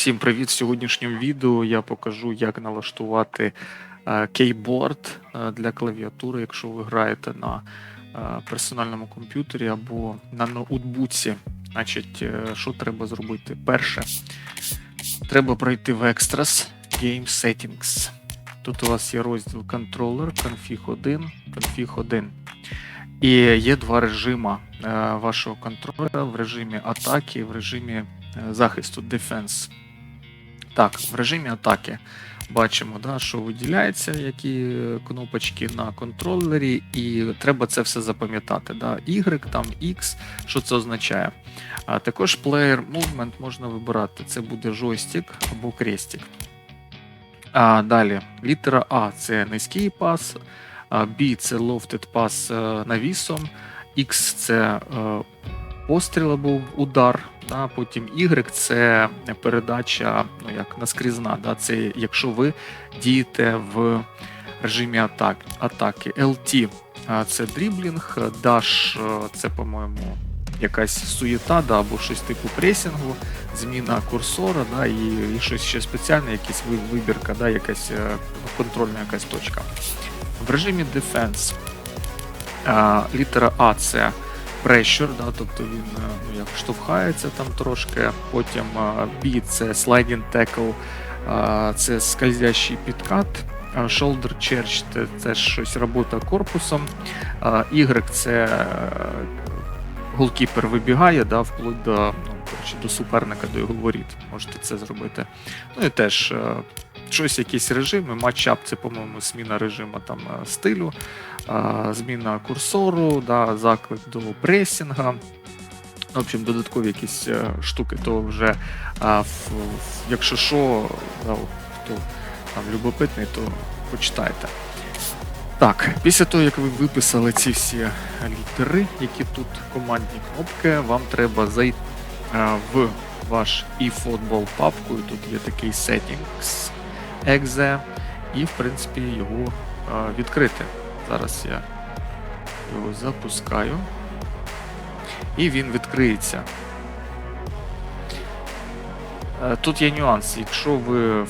Всім привіт! В сьогоднішньому відео я покажу, як налаштувати е, кейборд е, для клавіатури, якщо ви граєте на е, персональному комп'ютері або на ноутбуці. Значить, що треба зробити? Перше, треба пройти в Extras Game Settings. Тут у вас є розділ Controller, Config 1, Config 1. І є два режима е, вашого контролера в режимі атаки, і в режимі захисту Defense. Так, в режимі атаки бачимо, да, що виділяється, які кнопочки на контролері, і треба це все запам'ятати. Да. Y, там X, що це означає. А також Player Movement можна вибирати. Це буде жойстик або крестик. А далі літера А це низький пас, B це lofted пас е, навісом, X це е, постріл або удар. Да, потім Y це передача ну, як наскрізна. Да, це якщо ви дієте в режимі атак, атаки. LT це дріблінг, Dash е, це, по-моєму, якась суєта да, або щось типу пресінгу, зміна курсора да, і, і щось ще спеціальне, якийсь ви- вибірка, да, якась е, контрольна якась точка. В режимі Defense літера А це pressure, да, тобто він е, ну, як штовхається там трошки. Потім е, B це tackle, е, це скользящий підкат. Shoulder charge це, це щось робота корпусом. Y це е, голкіпер вибігає, да, вплоть до, ну, до суперника, до його воріт. Можете це зробити. Ну і теж е, щось, якісь режими. Матчап це, по-моєму, зміна режиму там, е, стилю, е, зміна курсору, да, заклик до пресінга. В общем, додаткові якісь е, штуки, то вже, якщо що, хто там любопитний, то почитайте. Так, після того, як ви виписали ці всі літери, які тут командні кнопки, вам треба зайти в ваш eFootball папку, тут є такий settings exe, і в принципі його відкрити. Зараз я його запускаю. І він відкриється. Е, Тут є нюанс. Якщо ви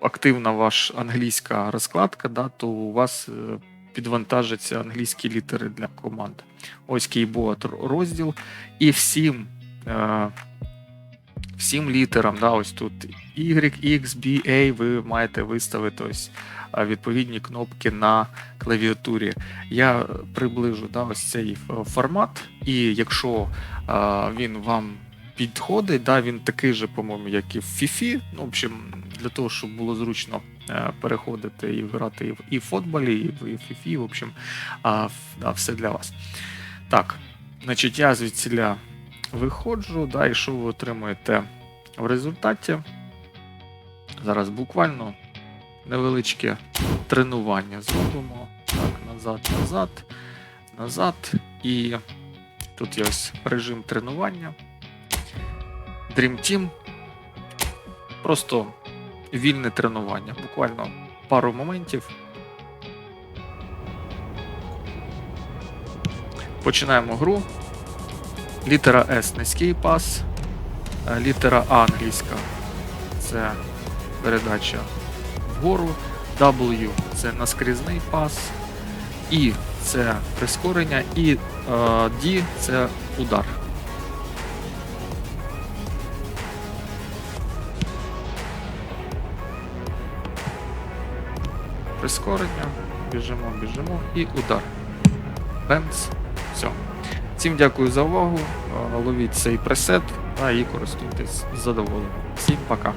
активна ваша англійська розкладка, да, то у вас е, підвантажаться англійські літери для команд. Ось кейборд розділ. І всім, е, всім літерам, да, ось тут Y, X, B, A, ви маєте виставити ось відповідні кнопки на клавіатурі. Я приближу да, ось цей е, формат, і якщо е, він вам підходить, да, він такий же, по-моєму, як і в FIFA. Ну, в общем, для того, щоб було зручно е, переходити і грати і в, футболі, і в FIFA, в общем, а, да, все для вас. Так, значить, я звідсіля виходжу, да, і що ви отримуєте в результаті? Зараз буквально невеличке тренування зробимо. Так, назад, назад, назад. І тут є ось режим тренування. Dream Team. Просто вільне тренування. Буквально пару моментів. Починаємо гру. Літера S низький пас. Е, Літера А англійська це передача вгору. W це наскрізний пас. І це прискорення. І е, D це удар. Прискорення. Біжимо, біжимо і удар. Бемц. Все. Всім дякую за увагу. Е, Ловіть цей пресет а і користуйтесь задоволенням. Всім пока.